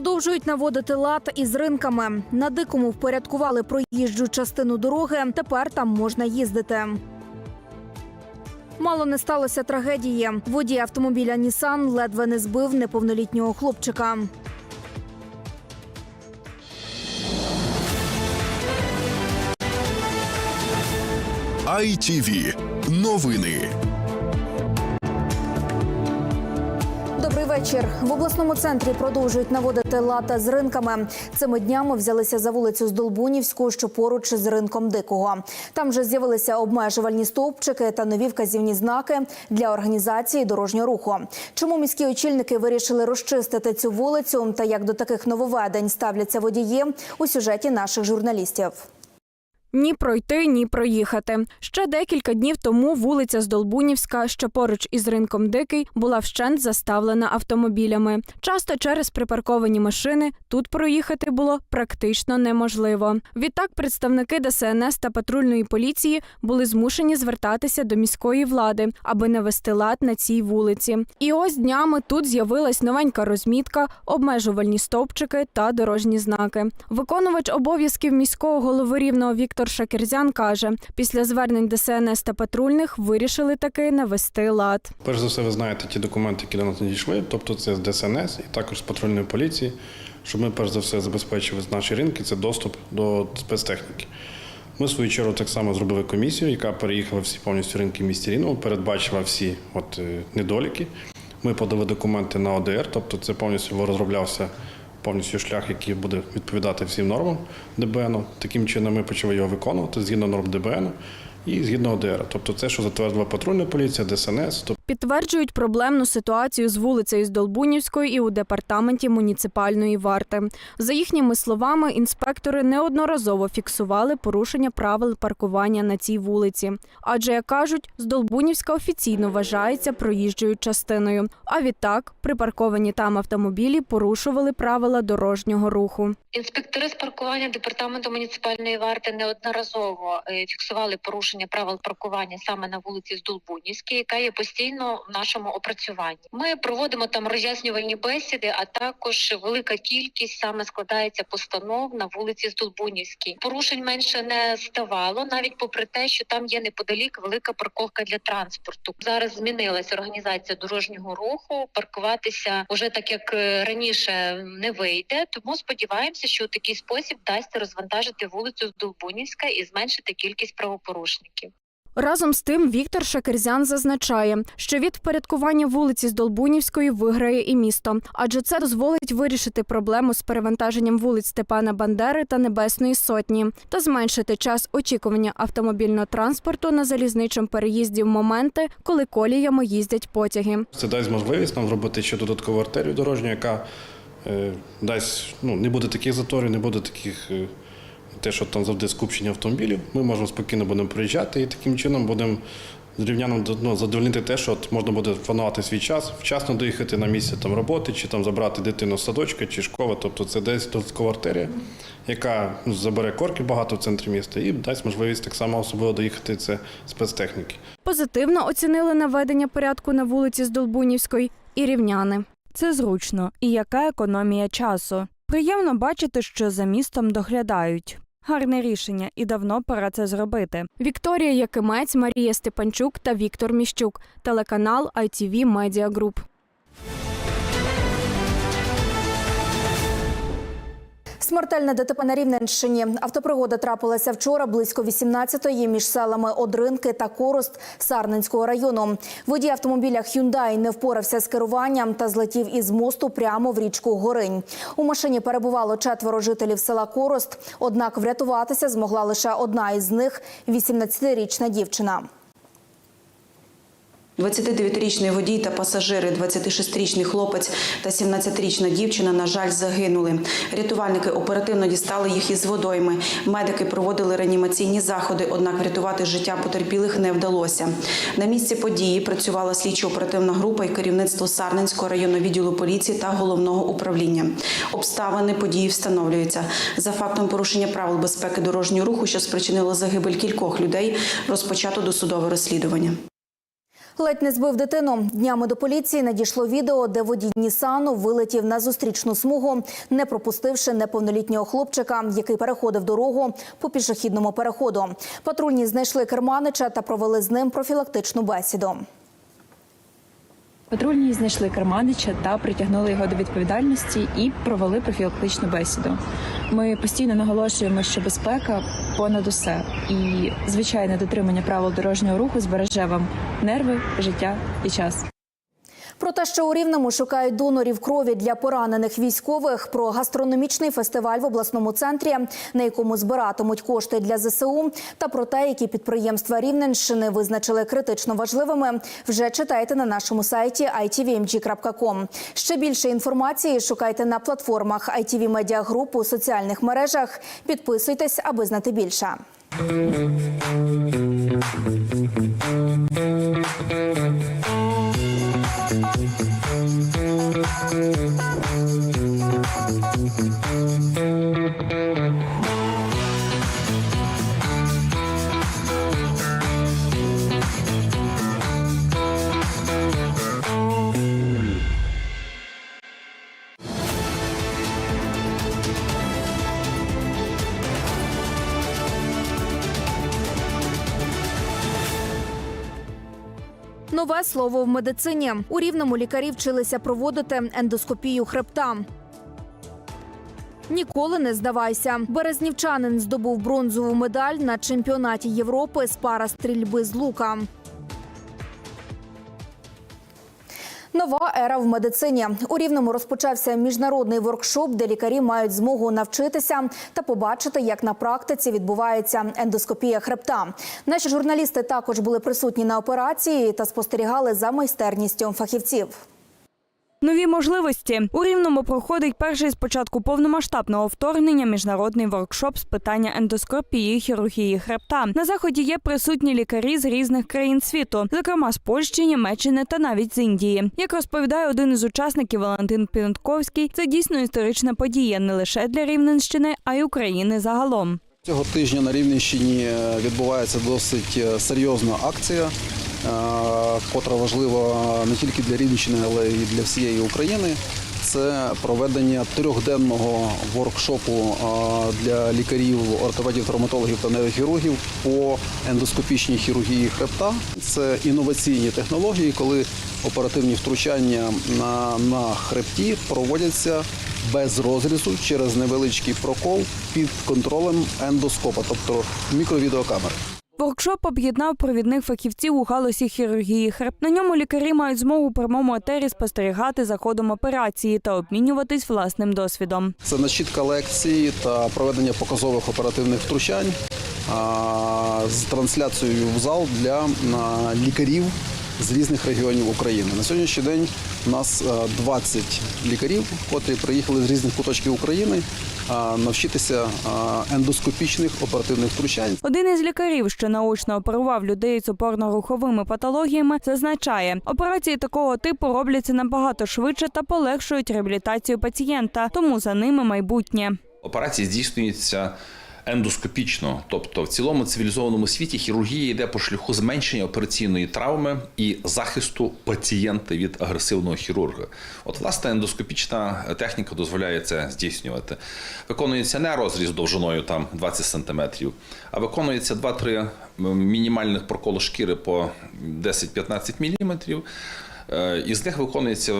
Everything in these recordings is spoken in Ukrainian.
Продовжують наводити лад із ринками. На дикому впорядкували проїжджу частину дороги. Тепер там можна їздити. Мало не сталося трагедії. Водій автомобіля Нісан ледве не збив неповнолітнього хлопчика. ITV. Новини. Вечір. В обласному центрі продовжують наводити лата з ринками. Цими днями взялися за вулицю Здолбунівську, що поруч з ринком Дикого. Там вже з'явилися обмежувальні стовпчики та нові вказівні знаки для організації дорожнього руху. Чому міські очільники вирішили розчистити цю вулицю та як до таких нововведень ставляться водії у сюжеті наших журналістів. Ні пройти, ні проїхати. Ще декілька днів тому вулиця Здолбунівська, що поруч із ринком Дикий, була вщент заставлена автомобілями. Часто через припарковані машини тут проїхати було практично неможливо. Відтак представники ДСНС та патрульної поліції були змушені звертатися до міської влади, аби навести лад на цій вулиці. І ось днями тут з'явилась новенька розмітка, обмежувальні стовпчики та дорожні знаки. Виконувач обов'язків міського голови рівного Віктор Шакерзян каже, після звернень ДСНС та патрульних вирішили таки навести лад. Перш за все, ви знаєте ті документи, які до нас надійшли, тобто це з ДСНС і також з патрульної поліції, щоб ми перш за все забезпечили наші ринки, це доступ до спецтехніки. Ми в свою чергу так само зробили комісію, яка переїхала всі повністю ринки в місті Рівному, передбачила всі от, е, недоліки. Ми подали документи на ОДР, тобто це повністю розроблявся повністю шлях, який буде відповідати всім нормам ДБН. Таким чином ми почали його виконувати згідно норм ДБН і згідно ОДР. Тобто це, що затвердила патрульна поліція, ДСНС. Підтверджують проблемну ситуацію з вулицею Здолбунівської і у департаменті муніципальної варти. За їхніми словами, інспектори неодноразово фіксували порушення правил паркування на цій вулиці. Адже, як кажуть, Здолбунівська офіційно вважається проїжджою частиною. А відтак припарковані там автомобілі порушували правила дорожнього руху. Інспектори з паркування департаменту муніципальної варти неодноразово е, фіксували порушення правил паркування саме на вулиці Здолбунівській, яка є постійно в нашому опрацюванні. Ми проводимо там роз'яснювальні бесіди, а також велика кількість саме складається постанов на вулиці Здолбунівській. Порушень менше не ставало, навіть попри те, що там є неподалік велика парковка для транспорту. Зараз змінилася організація дорожнього руху. Паркуватися уже так як е, раніше не вийде. Тому сподіваємося, що у такий спосіб вдасться розвантажити вулицю Здолбунівська і зменшити кількість правопорушників. Разом з тим Віктор Шакерзян зазначає, що від впорядкування вулиці з Долбунівської виграє і місто, адже це дозволить вирішити проблему з перевантаженням вулиць Степана Бандери та Небесної Сотні та зменшити час очікування автомобільного транспорту на залізничому переїзді в моменти, коли коліями їздять потяги. це дасть можливість нам зробити ще додаткову артерію дорожню, яка е, дасть, ну, не буде таких заторів, не буде таких. Те, що там завжди скупчення автомобілів, ми можемо спокійно будемо приїжджати і таким чином будемо зрівняно ну, задовольнити те, що от можна буде планувати свій час, вчасно доїхати на місце там роботи, чи там забрати дитину з садочка, чи школи. Тобто це десь додаткова артерія, яка ну, забере корків багато в центрі міста і дасть можливість так само особливо доїхати це спецтехніки. Позитивно оцінили наведення порядку на вулиці з Долбунівської і рівняни. Це зручно і яка економія часу. Приємно бачити, що за містом доглядають. Гарне рішення, і давно пора це зробити. Вікторія Якимець, Марія Степанчук та Віктор Міщук. Телеканал ITV Media Group. Смертельне ДТП на Рівненщині. Автопригода трапилася вчора близько 18-ї між селами Одринки та Корост Сарненського району. Водій автомобіля Hyundai не впорався з керуванням та злетів із мосту прямо в річку Горинь. У машині перебувало четверо жителів села Корост. Однак врятуватися змогла лише одна із них – 18-річна дівчина. 29-річний водій та пасажири, 26-річний хлопець та 17-річна дівчина, на жаль, загинули. Рятувальники оперативно дістали їх із водойми. Медики проводили реанімаційні заходи, однак врятувати життя потерпілих не вдалося. На місці події працювала слідчо-оперативна група і керівництво Сарненського районного відділу поліції та головного управління. Обставини події встановлюються. За фактом порушення правил безпеки дорожнього руху, що спричинило загибель кількох людей, розпочато досудове розслідування. Ледь не збив дитину. Днями до поліції надійшло відео, де водій Нісану вилетів на зустрічну смугу, не пропустивши неповнолітнього хлопчика, який переходив дорогу по пішохідному переходу. Патрульні знайшли керманича та провели з ним профілактичну бесіду. Патрульні знайшли Карманича та притягнули його до відповідальності і провели профілактичну бесіду. Ми постійно наголошуємо, що безпека понад усе, і звичайне дотримання правил дорожнього руху збереже вам нерви, життя і час. Про те, що у Рівному шукають донорів крові для поранених військових, про гастрономічний фестиваль в обласному центрі, на якому збиратимуть кошти для ЗСУ, та про те, які підприємства Рівненщини визначили критично важливими, вже читайте на нашому сайті itvmg.com. Ще більше інформації шукайте на платформах ITV Media Group у соціальних мережах. Підписуйтесь, аби знати більше. Thank you. Нове слово в медицині. У рівному лікарі вчилися проводити ендоскопію хребта. Ніколи не здавайся. Березнівчанин здобув бронзову медаль на чемпіонаті Європи з пара стрільби з лука. Нова ера в медицині у рівному розпочався міжнародний воркшоп, де лікарі мають змогу навчитися та побачити, як на практиці відбувається ендоскопія хребта. Наші журналісти також були присутні на операції та спостерігали за майстерністю фахівців. Нові можливості у рівному проходить перший з початку повномасштабного вторгнення міжнародний воркшоп з питання ендоскопії хірургії хребта. На заході є присутні лікарі з різних країн світу, зокрема з Польщі, Німеччини та навіть з Індії. Як розповідає один із учасників Валентин Пінтковський, це дійсно історична подія не лише для Рівненщини, а й України загалом. Цього тижня на Рівненщині е, відбувається досить е, серйозна акція, котра важлива не тільки для Рівненщини, але й для всієї України. Це проведення трьохденного воркшопу е, для лікарів, ортопедів, травматологів та нейрохірургів по ендоскопічній хірургії хребта. Це інноваційні технології, коли оперативні втручання на, на хребті проводяться без розрізу через невеличкий прокол під контролем ендоскопа, тобто мікровідеокамери. Воркшоп об'єднав провідних фахівців у галузі хірургії хреб. На ньому лікарі мають змогу у прямому етері спостерігати за ходом операції та обмінюватись власним досвідом. Це начітка лекції та проведення показових оперативних втручань з трансляцією в зал для лікарів з різних регіонів України. На сьогоднішній день у нас а, 20 лікарів, котрі приїхали з різних куточків України навчитися ендоскопічних оперативних втручань. Один із лікарів, що наочно оперував людей з опорно-руховими патологіями, зазначає, операції такого типу робляться набагато швидше та полегшують реабілітацію пацієнта, тому за ними майбутнє. Операції здійснюються ендоскопічно, тобто в цілому цивілізованому світі хірургія йде по шляху зменшення операційної травми і захисту пацієнта від агресивного хірурга. От власне ендоскопічна техніка дозволяє це здійснювати. Виконується не розріз довжиною там 20 см, а виконується 2-3 мінімальних проколи шкіри по 10-15 мм. Е, Із них виконується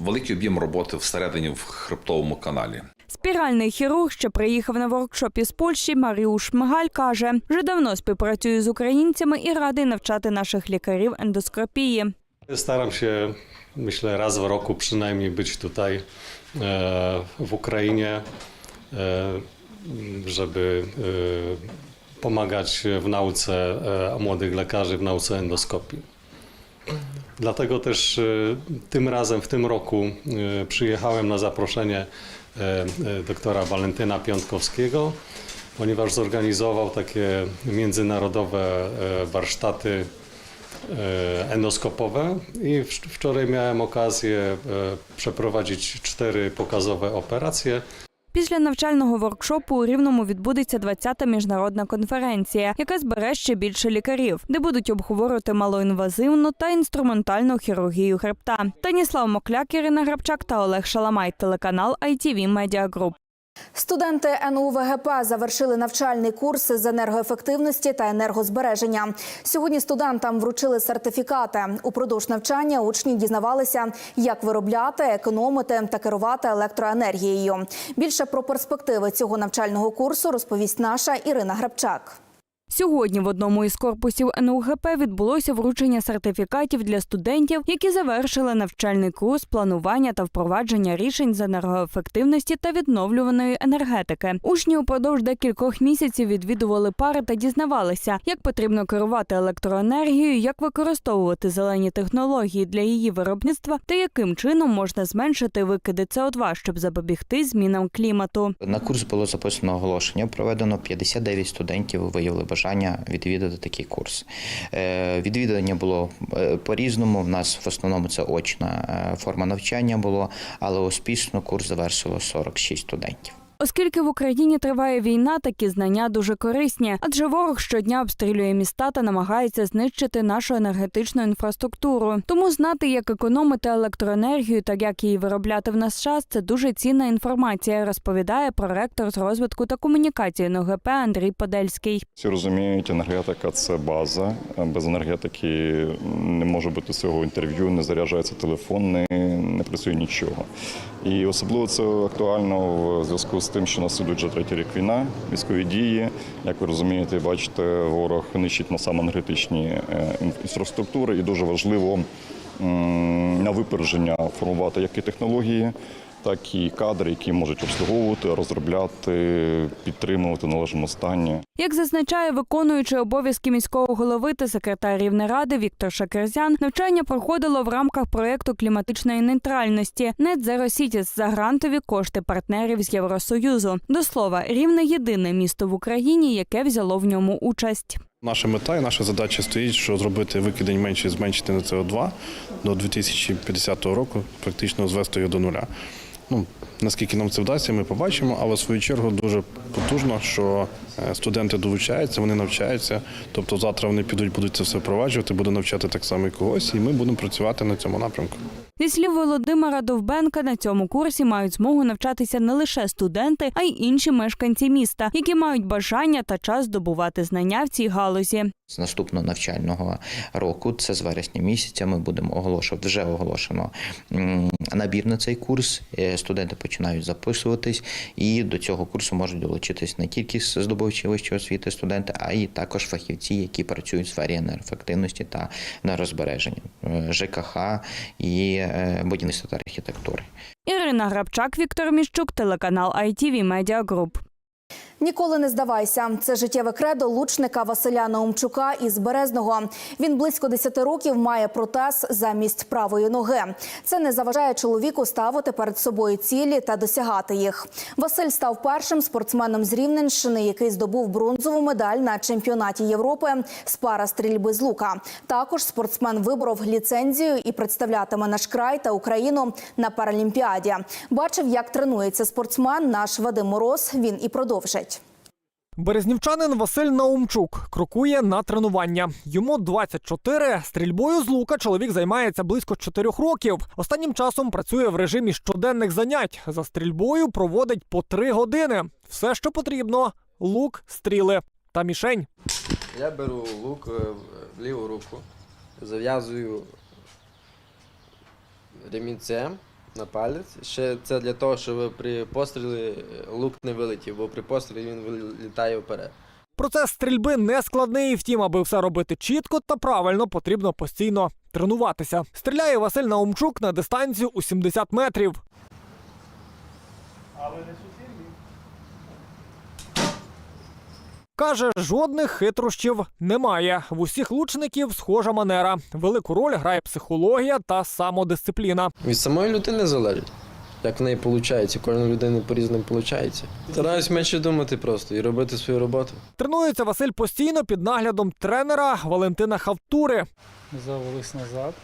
великий об'єм роботи всередині в хребтовому каналі. Спіральний хірург, що приїхав на воркшоп із Польщі, Маріуш Мигаль каже, вже давно співпрацює з українцями і радий навчати наших лікарів ендоскопії. E, Ukrainie, e, żeby e, pomagać w nauce e, młodych lekarzy, w nauce endoskopii. Dlatego też e, tym razem, w tym roku e, przyjechałem na zaproszenie e, e, doktora Walentyna Piątkowskiego, ponieważ zorganizował takie międzynarodowe e, warsztaty e, endoskopowe i wcz- wczoraj miałem okazję e, przeprowadzić cztery pokazowe operacje. Після навчального воркшопу у Рівному відбудеться 20-та міжнародна конференція, яка збере ще більше лікарів, де будуть обговорювати малоінвазивну та інструментальну хірургію хребта. Таніслав Мокляк, Ірина Грабчак та Олег Шаламай, телеканал ITV Media Group. Студенти НУ ВГП завершили навчальний курс з енергоефективності та енергозбереження. Сьогодні студентам вручили сертифікати. Упродовж навчання учні дізнавалися, як виробляти, економити та керувати електроенергією. Більше про перспективи цього навчального курсу розповість наша Ірина Грабчак. Сьогодні в одному із корпусів НУГП відбулося вручення сертифікатів для студентів, які завершили навчальний курс планування та впровадження рішень з енергоефективності та відновлюваної енергетики. Учні упродовж декількох місяців відвідували пари та дізнавалися, як потрібно керувати електроенергією, як використовувати зелені технології для її виробництва та яким чином можна зменшити викиди СО2, щоб запобігти змінам клімату. На курс було записано оголошення. Проведено 59 студентів виявили бажання відвідати такий курс. Е, Відвідування було е, по-різному. В нас в основному це очна е, форма навчання було, але успішно курс завершило 46 студентів. Оскільки в Україні триває війна, такі знання дуже корисні, адже ворог щодня обстрілює міста та намагається знищити нашу енергетичну інфраструктуру. Тому знати, як економити електроенергію та як її виробляти в наш час, це дуже цінна інформація, розповідає проректор з розвитку та комунікації НОГП Андрій Подельський. Всі розуміють, енергетика це база. Без енергетики не може бути цього інтерв'ю, не заряджається телефон, не, не працює нічого. І особливо це актуально в зв'язку з тим, що нас ідуть вже третій рік війна, військові дії. Як ви розумієте, бачите, ворог нищить на саме енергетичні е, інфраструктури, і дуже важливо на випередження формувати як і технології, так і кадри, які можуть обслуговувати, розробляти, підтримувати в належному стані. Як зазначає виконуючий обов'язки міського голови та секретар Рівнеради Віктор Шакерзян, навчання проходило в рамках проєкту кліматичної нейтральності Net Zero Cities за грантові кошти партнерів з Євросоюзу. До слова, рівне єдине місто в Україні, яке взяло в ньому участь. Наша мета і наша задача стоїть, що зробити викидень менше, зменшити на СО2 до 2050 року, практично звести його до нуля. Ну, наскільки нам це вдасться, ми побачимо, але в свою чергу дуже потужно, що е, студенти долучаються, вони навчаються. Тобто завтра вони підуть, будуть це все впроваджувати, буде навчати так само і когось, і ми будемо працювати на цьому напрямку. Зі слів Володимира Довбенка, на цьому курсі мають змогу навчатися не лише студенти, а й інші мешканці міста, які мають бажання та час здобувати знання в цій галузі. З наступного навчального року, це з вересня місяця, ми будемо оголошувати, вже оголошено набір на цей курс. Е, Студенти починають записуватись, і до цього курсу можуть долучитись не тільки здобувачі вищої освіти студенти, а й також фахівці, які працюють в сфері енергоефективності та енергозбереження, е, ЖКХ і е, будівництва та архітектури. Ірина Грабчак, Віктор Міщук, телеканал ITV Media Group. Ніколи не здавайся. Це життєве кредо лучника Василя Наумчука із Березного. Він близько 10 років має протез замість правої ноги. Це не заважає чоловіку ставити перед собою цілі та досягати їх. Василь став першим спортсменом з Рівненщини, який здобув бронзову медаль на чемпіонаті Європи з парастрільби з лука. Також спортсмен виборов ліцензію і представлятиме наш край та Україну на Паралімпіаді. Бачив, як тренується спортсмен наш Вадим Мороз. Він і продовжить. Березнівчанин Василь Наумчук крокує на тренування. Йому 24. Стрільбою з лука чоловік займається близько 4 років. Останнім часом працює в режимі щоденних занять. За стрільбою проводить по 3 години. Все, що потрібно: лук, стріли та мішень. Я беру лук е, в ліву руку, зав'язую ремінцем на палець. Ще це для того, щоб при пострілі е, лук не вилетів, бо при пострілі він вилітає вперед. Процес стрільби не складний. Втім, аби все робити чітко та правильно, потрібно постійно тренуватися. Стріляє Василь Наумчук на дистанцію у 70 метрів. Каже, жодних хитрощів немає. В усіх лучників схожа манера. Велику роль грає психологія та самодисципліна. Від самої людини залежить. Як в неї виходить, кожна людина по-різному виходить. Стараюсь менше думати просто і робити свою роботу. Тренується Василь постійно під наглядом тренера Валентина Хавтури. Завелись назад.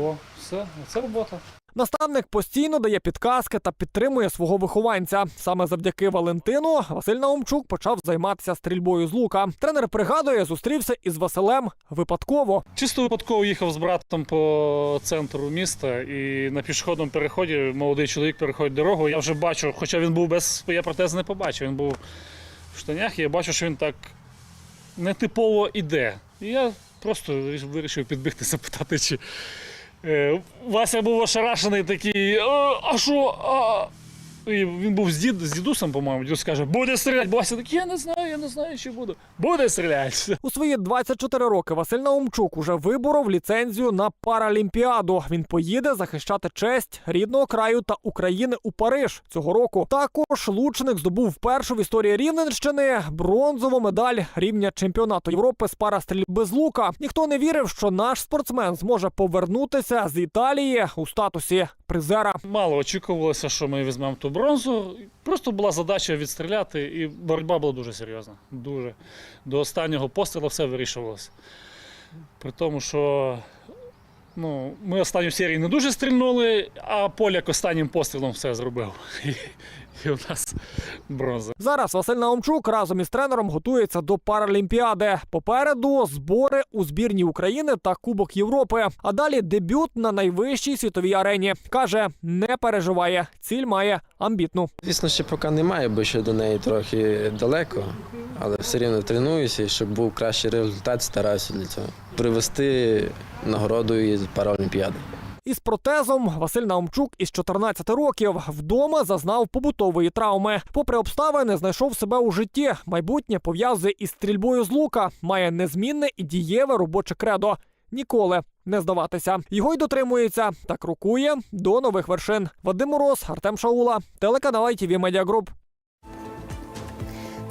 О, все, це робота. Наставник постійно дає підказки та підтримує свого вихованця. Саме завдяки Валентину Василь Наумчук почав займатися стрільбою з лука. Тренер пригадує, зустрівся із Василем випадково. Чисто випадково їхав з братом по центру міста, і на пішохідному переході молодий чоловік переходить дорогу. Я вже бачу, хоча він був без я протез не побачив. Він був в штанях, і я бачу, що він так нетипово іде. І я просто вирішив підбігти, запитати, чи Вася був ошарашений такий, «А, а що? А? І він був з, дід, з дідусом, по-моєму, дідусь каже, буде стріляти. Вася такий, я не знаю, я не знаю, чи буду. Буде стріляти. У свої 24 роки Василь Наумчук уже виборов ліцензію на Паралімпіаду. Він поїде захищати честь рідного краю та України у Париж цього року. Також лучник здобув першу в історії Рівненщини бронзову медаль рівня чемпіонату Європи з парастрільби з лука. Ніхто не вірив, що наш спортсмен зможе повернутися з Італії у статусі призера. Мало очікувалося, що ми візьмемо ту бронзу. Просто була задача відстріляти, і боротьба була дуже серйозна. Дуже. До останнього пострілу все вирішувалося. При тому, що ну, ми останню серію не дуже стрільнули, а Поляк останнім пострілом все зробив. І, у нас бронза. Зараз Василь Наумчук разом із тренером готується до Паралімпіади. Попереду збори у збірні України та Кубок Європи. А далі дебют на найвищій світовій арені. каже, не переживає. Ціль має амбітну. Звісно, ще поки немає, бо ще до неї трохи далеко, але все рівно тренуюся, і щоб був кращий результат, стараюся для цього. Привести нагороду із Паралімпіади. Із протезом Василь Наумчук із 14 років вдома зазнав побутової травми. Попри обставини, знайшов себе у житті. Майбутнє пов'язує із стрільбою з лука. Має незмінне і дієве робоче кредо. Ніколи не здаватися. Його й дотримується та крокує до нових вершин. Вадим Мороз, Артем Шаула, телеканал ITV Group.